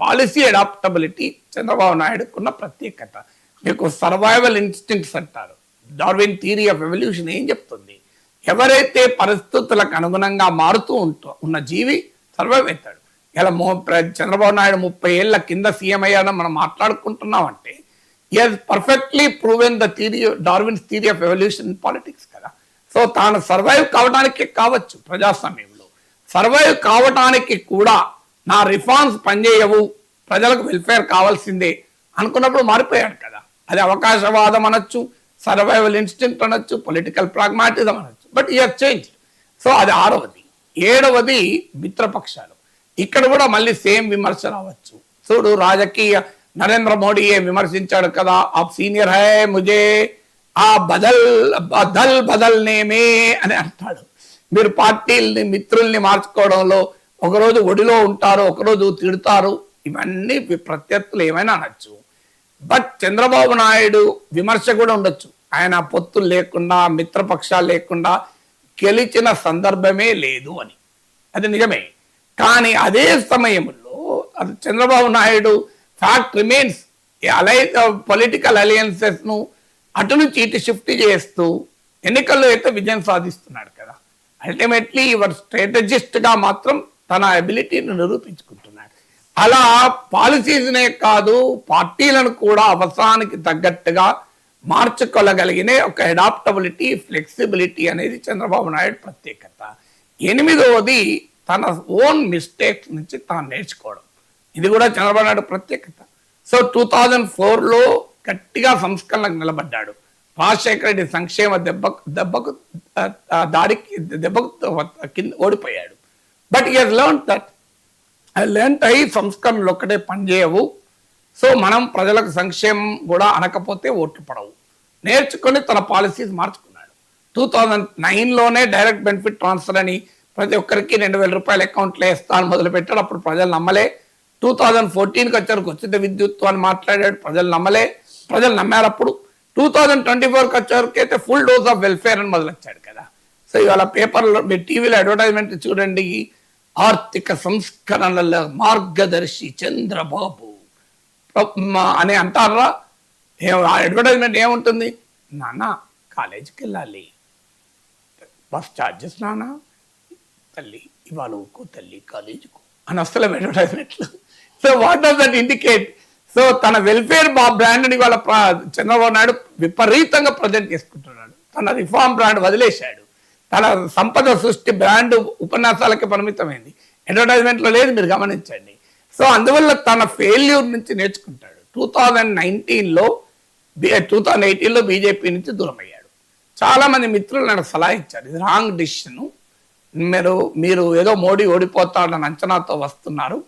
Policy adaptability Chandrababu నాయుడుకున్న ప్రత్యేకత. మీకు సర్వైవల్ ఇన్స్టింక్ట్స్ అంటారు. డార్విన్ థియరీ ఆఫ్ ఎవల్యూషన్ ఏం చెప్తుంది? ఎవరైతే పరిస్థితులకు అనుగుణంగా మారుతూ ఉంటూ ఉన్న జీవి సర్వైవ్ అవుతాడు. ఇలా మో చంద్రబాబు నాయుడు ముప్పై ఏళ్ళ కింద సీఎం అయ్యాడని మనం మాట్లాడుకుంటున్నాం అంటే is perfectly proven the theory Darwin's theory of evolution politics కదా. సో తాను సర్వైవ్ కావడానికి కావచ్చు ప్రజాస్వామ్యంలో. సర్వైవ్ కావటానికి కూడా నా రిఫార్మ్స్ పనిచేయవు ప్రజలకు వెల్ఫేర్ కావాల్సిందే అనుకున్నప్పుడు మారిపోయాడు కదా. అది అవకాశవాదం అనొచ్చు సర్వైవల్ ఇన్స్టింక్ట్ అనొచ్చు పొలిటికల్ ప్రాగ్మాటిజం అనొచ్చు. బట్ ఇయర్ చేంజ్ సో అది ఆరవది. ఏడవది మిత్రపక్షాలు. ఇక్కడ కూడా మళ్ళీ సేమ్ విమర్శ రావచ్చు. చూడు రాజకీయ నరేంద్ర మోడీ విమర్శించాడు కదా ఆ సీనియర్ హై ముజే ఆ బదల్ బదల్ బదల్నేమే అని అంటాడు. మీరు పార్టీల్ని మిత్రుల్ని మార్చుకోవడంలో ఒకరోజు ఒడిలో ఉంటారు ఒకరోజు తిడతారు. ఇవన్నీ ప్రత్యర్థులు ఏమైనా అనొచ్చు. బట్ చంద్రబాబు నాయుడు విమర్శ కూడా ఉండొచ్చు. ఆయన పొత్తులు లేకుండా మిత్రపక్షాలు లేకుండా గెలిచిన సందర్భమే లేదు అని. అది నిజమే. కానీ అదే సమయంలో అది Chandrababu Naidu fact remains ally political అలయన్సెస్ను అటు నుంచి ఇటు షిఫ్ట్ చేస్తూ ఎన్నికల్లో అయితే విజయం సాధిస్తున్నాడు కదా. అల్టిమేట్లీ ఇవర్ స్ట్రాటజిస్ట్గా మాత్రం తన అబిలిటీని నిరూపించుకుంటున్నాడు. అలా పాలసీస్నే కాదు పార్టీలను కూడా అవసరానికి తగ్గట్టుగా మార్చుకోగలిగిన ఒక అడాప్టబిలిటీ ఫ్లెక్సిబిలిటీ అనేది చంద్రబాబు నాయుడు ప్రత్యేకత. ఎనిమిదవది తన ఓన్ మిస్టేక్స్ నుంచి తాను నేర్చుకోవడం. ఇది కూడా చంద్రబాబు నాయుడు ప్రత్యేకత. సో టూ థౌజండ్ ఫోర్లో గట్టిగా సంస్కరణలకు నిలబడ్డాడు. రాజశేఖర రెడ్డి సంక్షేమ దెబ్బ దెబ్బకు దాడికి దెబ్బకు కింద ఓడిపోయాడు. బట్ ఈ లెర్న్ దట్ లెర్న్ అయ్యి సంస్కరణలు ఒక్కటే పనిచేయవు సో మనం ప్రజలకు సంక్షేమం కూడా అనకపోతే ఓట్లు పడవు. నేర్చుకొని తన పాలసీస్ మార్చుకున్నాడు. టూ థౌజండ్ నైన్లోనే డైరెక్ట్ బెనిఫిట్ ట్రాన్స్ఫర్ అని ప్రతి ఒక్కరికి రెండు వేల రూపాయల అకౌంట్లో వేస్తాను మొదలుపెట్టాడు. అప్పుడు ప్రజలు నమ్మలే. టూ థౌజండ్ ఫోర్టీన్కి వచ్చారు ఉచిత విద్యుత్ అని మాట్లాడాడు. ప్రజలు నమ్మలే. ప్రజలు నమ్మారు అప్పుడు టూ థౌజండ్ ట్వంటీ ఫోర్కి వచ్చేవరకు అయితే ఫుల్ డోస్ ఆఫ్ వెల్ఫేర్ అని మొదలొచ్చాడు కదా. సో ఇవాళ పేపర్లో మీ టీవీలో అడ్వర్టైజ్మెంట్ చూడండి. ఆర్థిక సంస్కరణల మార్గదర్శి చంద్రబాబు. అని అంటారా? అడ్వర్టైజ్మెంట్ ఏముంటుంది? నాన్న కాలేజీకి వెళ్ళాలి బస్ ఛార్జెస్ నాన్న. తల్లి ఇవాళ ఊకో తల్లి కాలేజీకు. అని అసలు అడ్వర్టైజ్మెంట్లు. So what does that indicate? So తన వెల్ఫేర్ మా బ్రాండ్ని వాళ్ళ చంద్రబాబు నాయుడు విపరీతంగా ప్రజెంట్ చేసుకుంటున్నాడు. తన రిఫార్మ్ బ్రాండ్ వదిలేశాడు. తన సంపద సృష్టి బ్రాండ్ ఉపన్యాసాలకి పరిమితమైంది. అడ్వర్టైజ్మెంట్లో లేదు మీరు గమనించండి. సో అందువల్ల తన ఫెయిల్యూర్ నుంచి నేర్చుకుంటాడు. టూ థౌజండ్ నైన్టీన్లో టూ థౌజండ్ ఎయిటీన్లో బీజేపీ నుంచి దూరం అయ్యాడు మిత్రులు నాకు సలహా ఇచ్చారు ఇది రాంగ్ డిసిషన్ మీరు మీరు ఏదో మోడీ ఓడిపోతాడని అంచనాతో వస్తున్నారు.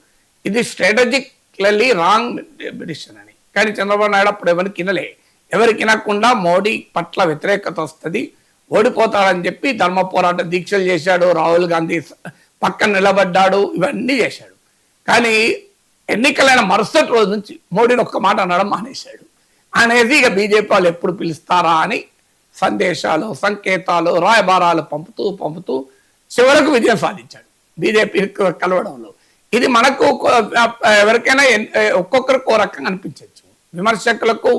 ఇది స్ట్రాటజిక్లీ రాంగ్ డిసిషన్ అని. కానీ చంద్రబాబు నాయుడు అప్పుడు ఎవరికి వినలే. ఎవరికి వినకుండా మోడీ పట్ల వ్యతిరేకత వస్తుంది. ఓడిపోతాడని చెప్పి ధర్మ పోరాట దీక్షలు చేశాడు రాహుల్ గాంధీ పక్కన నిలబడ్డాడు ఇవన్నీ చేశాడు. కానీ ఎన్నికలైన మరుసటి రోజు నుంచి మోడీని ఒక్క మాట అనడం మానేశాడు. అనేది ఇక బీజేపీ వాళ్ళు ఎప్పుడు పిలుస్తారా అని సందేశాలు సంకేతాలు రాయబారాలు పంపుతూ పంపుతూ చివరకు విజయం సాధించాడు బీజేపీ కలవడంలో. ఇది మనకు ఎవరికైనా ఒక్కొక్కరికి ఓ రకంగా అనిపించవచ్చు విమర్శకులకు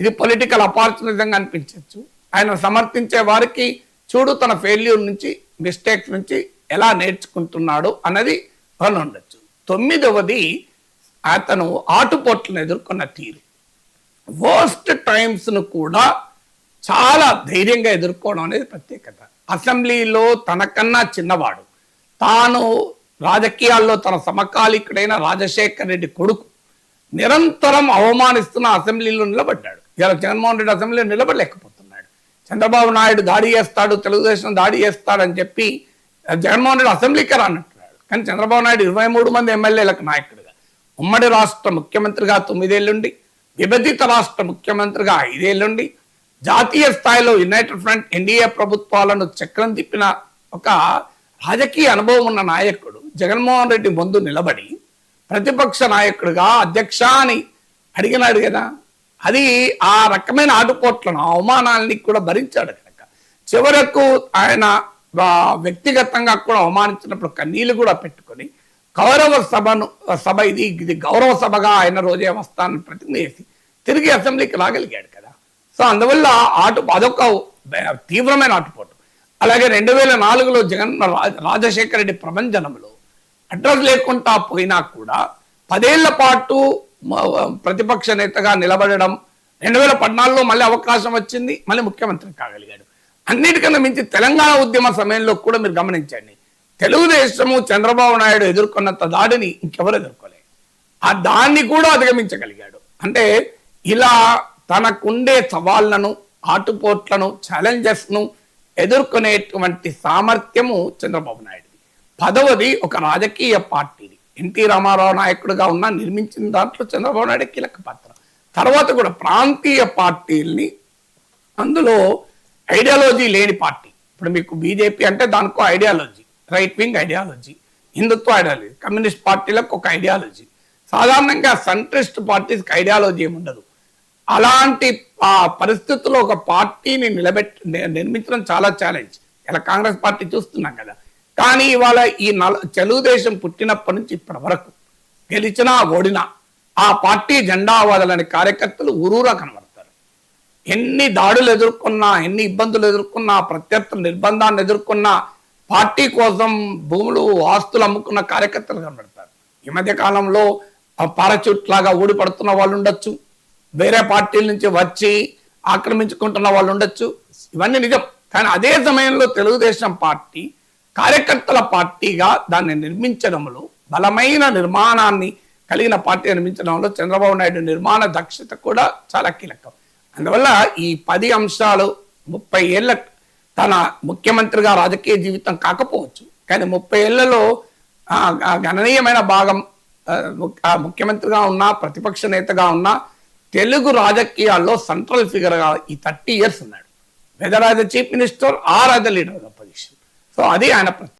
ఇది పొలిటికల్ అపార్చునిజంగా అనిపించవచ్చు ఆయన సమర్థించే వారికి చూడు తన ఫెయిల్యూర్ నుంచి మిస్టేక్స్ నుంచి ఎలా నేర్చుకుంటున్నాడు అన్నది వన్ ఉండొచ్చు. తొమ్మిదవది అతను ఆటుపోట్లను ఎదుర్కొన్న తీరు. వర్స్ట్ టైమ్స్ను కూడా చాలా ధైర్యంగా ఎదుర్కోవడం అనేది ప్రత్యేకత. అసెంబ్లీలో తనకన్నా చిన్నవాడు. తాను రాజకీయాల్లో తన సమకాలీకుడైన రాజశేఖర్ రెడ్డి కొడుకు. నిరంతరం అవమానిస్తున్న అసెంబ్లీలో నిలబడ్డాడు. ఇలా జగన్మోహన్ రెడ్డి అసెంబ్లీలో నిలబడలేకపోతున్నాడు చంద్రబాబు నాయుడు దాడి చేస్తాడు తెలుగుదేశం దాడి చేస్తాడని చెప్పి జగన్మోహన్ రెడ్డి అసెంబ్లీకి రానంటున్నాడు కానీ చంద్రబాబు నాయుడు ఇరవై మూడు మంది ఎమ్మెల్యేలకు నాయకుడిగా ఉమ్మడి రాష్ట్ర ముఖ్యమంత్రిగా తొమ్మిదేళ్ళుండి విభజిత రాష్ట్ర ముఖ్యమంత్రిగా ఐదేళ్ళుండి జాతీయ స్థాయిలో యునైటెడ్ ఫ్రంట్ ఎన్డీఏ ప్రభుత్వాలను చక్రం తిప్పిన ఒక రాజకీయ అనుభవం ఉన్న నాయకుడు జగన్మోహన్ రెడ్డి ముందు నిలబడి ప్రతిపక్ష నాయకుడిగా అధ్యక్ష అని అడిగినాడు కదా. అది ఆ రకమైన ఆటుపోట్లను అవమానాలని కూడా భరించాడు కనుక. చివరకు ఆయన వ్యక్తిగతంగా కూడా అవమానించినప్పుడు కన్నీళ్ళు కూడా పెట్టుకొని గౌరవ సభను సభ ఇది ఇది గౌరవ సభగా ఆయన రోజే వస్తానని ప్రతిజ్ఞ చేసి తిరిగి అసెంబ్లీకి రాగలిగాడు కదా. సో అందువల్ల ఆటు అదొక తీవ్రమైన ఆటుపోటు. అలాగే రెండు వేల నాలుగులో జగన్ రాజశేఖర రెడ్డి ప్రభంజనంలో అడ్రస్ లేకుండా పోయినా కూడా పదేళ్ళ పాటు ప్రతిపక్ష నేతగా నిలబడడం. రెండు వేల పద్నాలుగులో మళ్ళీ అవకాశం వచ్చింది. మళ్ళీ ముఖ్యమంత్రి కాగలిగాడు. అన్నిటికన్నా మించి తెలంగాణ ఉద్యమ సమయంలో కూడా మీరు గమనించండి. తెలుగుదేశము చంద్రబాబు నాయుడు ఎదుర్కొన్నంత దాడిని ఇంకెవరు ఎదుర్కోలేదు. ఆ దాన్ని కూడా అధిగమించగలిగాడు. అంటే ఇలా తనకుండే సవాళ్ళను ఆటుపోట్లను ఛాలెంజెస్ను ఎదుర్కొనేటువంటి సామర్థ్యము చంద్రబాబు నాయుడుది. పదవది ఒక రాజకీయ పార్టీది. ఎన్టీ రామారావు నాయకుడిగా ఉన్న నిర్మించిన దాంట్లో చంద్రబాబు నాయుడు కీలక పాత్ర. తర్వాత కూడా ప్రాంతీయ పార్టీల్ని అందులో ఐడియాలజీ లేని పార్టీ. ఇప్పుడు మీకు బీజేపీ అంటే దానికో ideology right wing ideology Hindutva ideology communist పార్టీలకు ఒక ఐడియాలజీ. సాధారణంగా సెంట్రిస్ట్ పార్టీస్కి ఐడియాలజీ ఏమి ఉండదు. అలాంటి ఆ పరిస్థితుల్లో ఒక పార్టీని నిలబెట్టి నిర్మించడం చాలా ఛాలెంజ్ ఇలా కాంగ్రెస్ పార్టీ చూస్తున్నాం కదా. కానీ ఇవాళ ఈ నల తెలుగుదేశం పుట్టినప్పటి నుంచి ఇప్పటి వరకు గెలిచినా ఓడినా ఆ పార్టీ జెండా వదలని కార్యకర్తలు ఊరూరా కనబడతారు. ఎన్ని దాడులు ఎదుర్కొన్నా ఎన్ని ఇబ్బందులు ఎదుర్కొన్నా ప్రత్యర్థుల నిర్బంధాన్ని ఎదుర్కొన్నా పార్టీ కోసం భూములు ఆస్తులు అమ్ముకున్న కార్యకర్తలు కనబడతారు. ఈ మధ్య కాలంలో పారాచూట్ లాగా ఊడిపడుతున్న వాళ్ళు ఉండొచ్చు. వేరే పార్టీల నుంచి వచ్చి ఆక్రమించుకుంటున్న వాళ్ళు ఉండొచ్చు. ఇవన్నీ నిజం. కానీ అదే సమయంలో తెలుగుదేశం పార్టీ కార్యకర్తల పార్టీగా దాన్ని నిర్మించడంలో బలమైన నిర్మాణాన్ని కలిగిన పార్టీ నిర్మించడంలో చంద్రబాబు నాయుడు నిర్మాణ దక్షత కూడా చాలా కీలకం. అందువల్ల ఈ పది అంశాలు ముప్పై ఏళ్ళ తన ముఖ్యమంత్రిగా రాజకీయ జీవితం కాకపోవచ్చు. కానీ ముప్పై ఏళ్ళలో ఆ, గణనీయమైన భాగం ఆ, ముఖ్యమంత్రిగా ఉన్నా ప్రతిపక్ష నేతగా ఉన్నా తెలుగు రాజకీయాల్లో సెంట్రల్ ఫిగర్గా ఈ థర్టీ ఇయర్స్ ఉన్నాడు. Whether as chief minister or as leader of so అది ఆయన